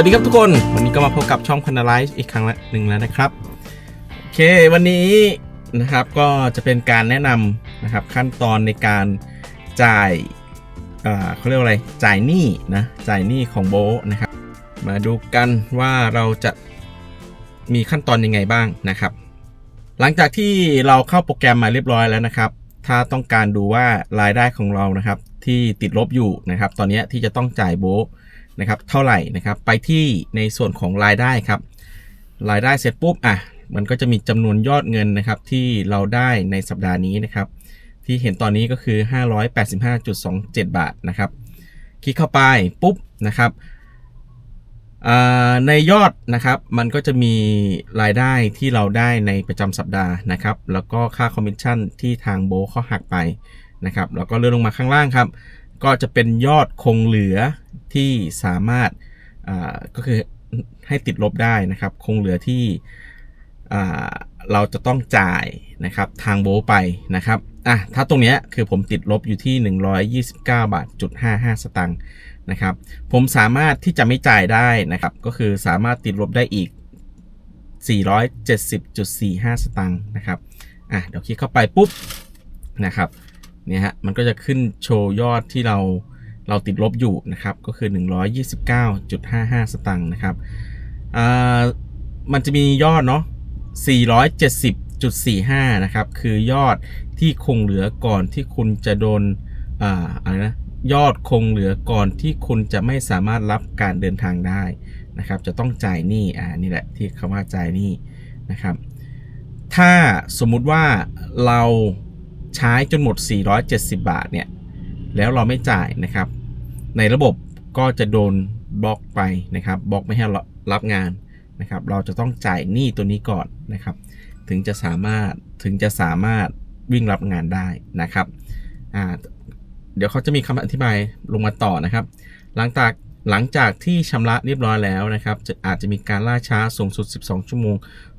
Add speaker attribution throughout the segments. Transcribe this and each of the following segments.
Speaker 1: วัสดีครับทุกคน วันนี้ก็มาพบกับช่อง p a n a l y z e อีกครั้งละหนึ่งแล้วนะครับ โอเค วันนี้นะครับก็จะเป็นการแนะนำนะครับขั้นตอนในการจ่ายอ่าเขาเรียกว่าอะไร จ่ายหนี้นะ จ่ายหนี้ของโบนะครับ มาดูกันว่าเราจะมีขั้นตอนยังไงบ้างนะครับ หลังจากที่เราเข้าโปรแกรมมาเรียบร้อยแล้วนะครับ ถ้าต้องการดูว่ารายได้ของเรานะครับที่ติดลบอยู่นะครับ ตอนนี้ที่จะต้องจ่ายโบ นะครับเท่าไหร่นะครับไปที่ในส่วนของรายได้ครับรายได้เสร็จปุ๊บอะมันก็จะมีจำนวนยอดเงินนะครับที่เราได้ในสัปดาห์นี้นะครับ ที่เห็นตอนนี้ก็คือ 585.27 บาทนะครับ คลิกเข้าไปปุ๊บนะครับในยอดนะครับมันก็จะมีรายได้ที่เราได้ในประจำสัปดาห์นะครับ แล้วก็ค่าคอมมิชชั่นที่ทางโบเขาหักไปนะครับแล้วก็เลื่อนลงมาข้างล่างครับ ก็จะเป็นยอดคงเหลือที่สามารถก็คือให้ติดลบได้นะครับ คงเหลือที่เราจะต้องจ่ายนะครับทางโบไปนะครับอะถ้าตรงเนี้ยคือผมติดลบอยู่ที่ 129 บาทจุด55 สตางค์นะครับ ผมสามารถที่จะไม่จ่ายได้นะครับ ก็คือสามารถติดลบได้อีก 470.45 สตางค์นะครับอะเดี๋ยวคลิกเข้าไปปุ๊บนะครับ เนี่ยฮะมันก็จะขึ้นโชว์ยอดที่เราเราติดลบอยู่นะครับก็คือ 129.55 สตางค์นะครับอ่ามันจะมียอดเนาะ470.45 นะครับ คือยอดที่คงเหลือก่อนที่คุณจะโดนอ่าอะไรนะยอดคงเหลือก่อนที่คุณจะไม่สามารถรับการเดินทางได้นะครับ จะต้องจ่ายหนี้อ่านี่แหละที่คำว่าจ่ายหนี้นะครับ ถ้าสมมุติว่าเรา ใช้จนหมด 470 บาทเนี่ย แล้วเราไม่จ่ายนะครับ ในระบบก็จะโดนบล็อกไปนะครับบล็อกไม่ให้เรารับงานนะครับ เราจะต้องจ่ายหนี้ตัวนี้ก่อนนะครับ ถึงจะสามารถถึงจะสามารถวิ่งรับงานได้นะครับอ่าเดี๋ยวเขาจะมีคำอธิบายลงมาต่อนะครับ หลังจากหลังจากที่ชำระเรียบร้อยแล้วนะครับ จะอาจจะมีการล่าช้าสูงสุด 12 ชั่วโมง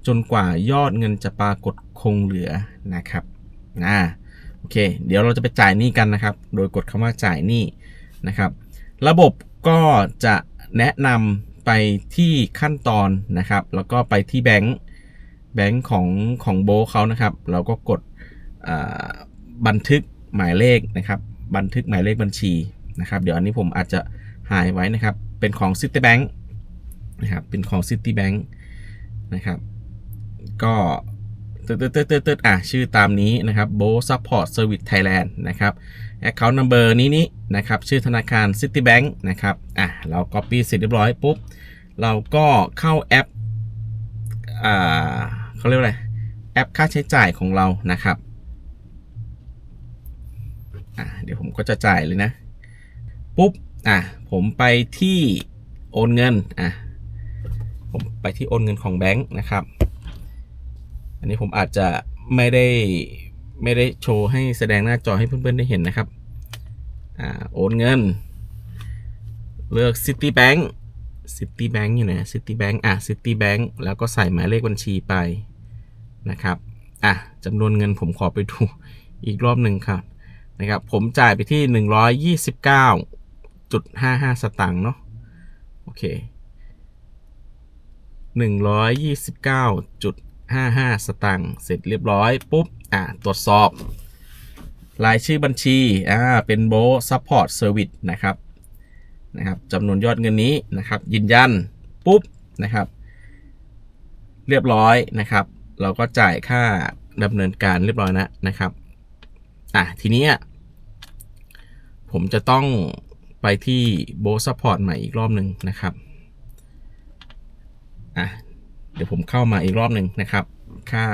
Speaker 1: จนกว่ายอดเงินจะปรากฏคงเหลือนะครับอ่า โอเค เดี๋ยวเราจะไปจ่ายหนี้กันนะครับ โดยกดคำว่าจ่ายหนี้นะครับ ระบบก็จะแนะนำไปที่ขั้นตอนนะครับ แล้วก็ไปที่แบงค์แบงค์ของของโบเขานะครับ เราก็กดบันทึกหมายเลขนะครับ บันทึกหมายเลขบัญชีนะครับ เดี๋ยวอันนี้ผมอาจจะหายไว้นะครับ เป็นของ Citibank นะครับ เป็นของ Citibank นะครับ ก็ ตึ๊ดตึ๊ดตึ๊ดตึ๊ดตึ๊ดอะชื่อตามนี้นะครับ Bo Support Service Thailand นะครับ Account Number นี้นี้นะครับ ชื่อธนาคาร Citibank นะครับ อะเรา Copy เสร็จเรียบร้อยปุ๊บ เราก็เข้าแอปอ่าเขาเรียกว่าอะไร แอปค่าใช้จ่ายของเรานะครับ อะเดี๋ยวผมก็จะจ่ายเลยนะ ปุ๊บ อะผมไปที่โอนเงิน อะผมไปที่โอนเงินของแบงค์นะครับ อันนี้ผมอาจจะไม่ได้ไม่ได้โชว์ให้แสดงหน้าจอให้เพื่อนๆได้เห็นนะครับอ่าโอนเงิน เลือก Citibank Citibank อยู่ไหน Citibank อะ Citibank แล้วก็ใส่หมายเลขบัญชีไปนะครับอะจำนวนเงินผมขอไปดูอีกรอบหนึ่งครับนะครับผมจ่ายไปที่ 129.55 สตางค์เนาะโอเค129.55 สตางค์เสร็จเรียบร้อยปุ๊บอะตรวจสอบ รายชื่อบัญชีอ่าเป็นโบซัพพอร์ตเซอร์วิสนะครับนะครับจำนวนยอดเงินนี้นะครับ ยืนยันปุ๊บนะครับ เรียบร้อยนะครับ เราก็จ่ายค่าดำเนินการเรียบร้อยนะนะครับอะทีนี้ผมจะต้องไปที่โบซัพพอร์ตใหม่อีกรอบหนึ่งนะครับอะ เดี๋ยวผมเข้ามาอีกรอบหนึ่งนะครับ ค่า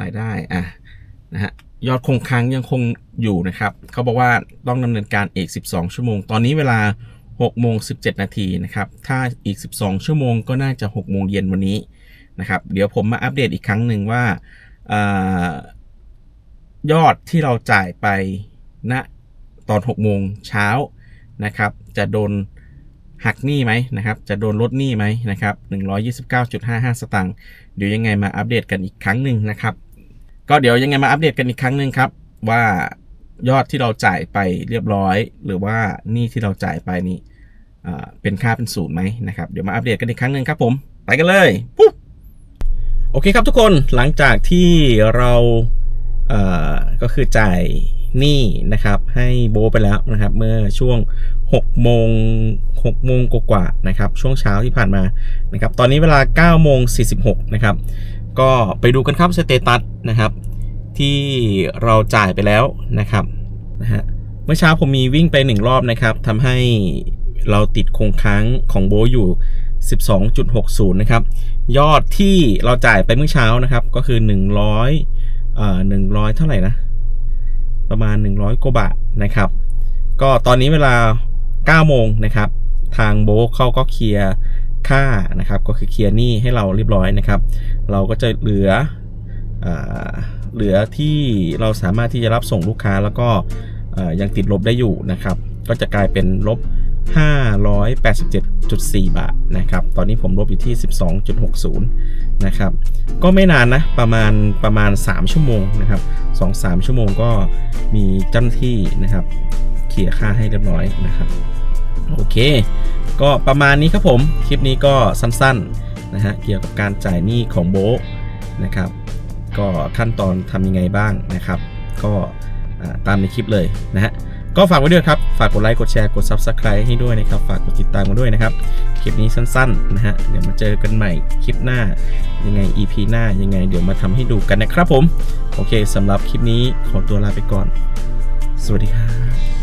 Speaker 1: รายได้อะนะฮะยอดคงค้างยังคงอยู่นะครับ เขาบอกว่าต้องดำเนินการอีก 12 ชั่วโมง ตอนนี้เวลา6โมง17 นาทีนะครับ ถ้าอีก 12 ชั่วโมงก็น่าจะ 6 โมงเย็นวันนี้นะครับ เดี๋ยวผมมาอัปเดตอีกครั้งหนึ่งว่าอายอดที่เราจ่ายไปณตอน 6 โมงเช้านะครับ จะโดน หักหนี้ไหมนะครับ จะโดนลดหนี้ไหมนะครับ 129.55 สตางค์ เดี๋ยวยังไงมาอัปเดตกันอีกครั้งหนึ่งนะครับ ก็เดี๋ยวยังไงมาอัปเดตกันอีกครั้งหนึ่งครับ ว่ายอดที่เราจ่ายไปเรียบร้อย หรือว่าหนี้ที่เราจ่ายไปนี่เป็นค่าเป็นศูนย์ไหมนะครับ เดี๋ยวมาอัปเดตกันอีกครั้งหนึ่งครับผม ไปกันเลยปุ๊บโอเคครับทุกคนหลังจากที่เราเก็คือจ่ายหนี้นะครับให้โบไปแล้วนะครับ เมื่อช่วง 6โมง6โมงกว่าๆนะครับ ช่วงเช้าที่ผ่านมานะครับ ตอนนี้เวลา9โมง46นะครับ ก็ไปดูกันครับสเตตัสนะครับ ที่เราจ่ายไปแล้วนะครับนะฮะเมื่อเช้าผมมีวิ่งไป 1 รอบนะครับทำให้เราติดคงค้างของโบอยู่ 12.60 นะครับ ยอดที่เราจ่ายไปเมื่อเช้านะครับ ก็คือ 100เอ่อ100 เท่าไหร่นะ ประมาณ 100กว่าบาทนะครับ ก็ตอนนี้เวลา 9โมงนะครับทางโบทเขาก็เคลียร์ค่านะครับก็คือเคลียร์หนี้ให้เราเรียบร้อยนะครับ เราก็จะเหลืออเหลือที่เราสามารถที่จะรับส่งลูกค้าแล้วก็ยังติดลบได้อยู่นะครับ ก็จะกลายเป็นลบ 587.4 บาทนะครับ ตอนนี้ผมลบอยู่ที่ 12.60 นะครับ ก็ไม่นานนะประมาณประมาณ 3 ชั่วโมงนะครับ 2-3 ชั่วโมงก็มีเจ้าหน้าที่นะครับ ลียร์ค่าให้เรียบร้อยนะครับโอเค ก็ประมาณนี้ครับผมคลิปนี้ก็สั้นๆนะฮะเกี่ยวกับการจ่ายหนี้ของโบนะครับก็ขั้นตอนทำยังไงบ้างนะครับ ก็ตามในคลิปเลยนะฮะก็ฝากไว้ด้วยครับ ฝากกดไลค์ กดแชร์ กด Subscribe ให้ด้วยนะครับ ฝากกดติดตามมาด้วยนะครับ คลิปนี้สั้นๆนะฮะ เดี๋ยวมาเจอกันใหม่คลิปหน้า ยังไง EP หน้ายังไง เดี๋ยวมาทำให้ดูกันนะครับผม โอเคสำหรับคลิปนี้ขอตัวลาไปก่อน สวัสดีครับ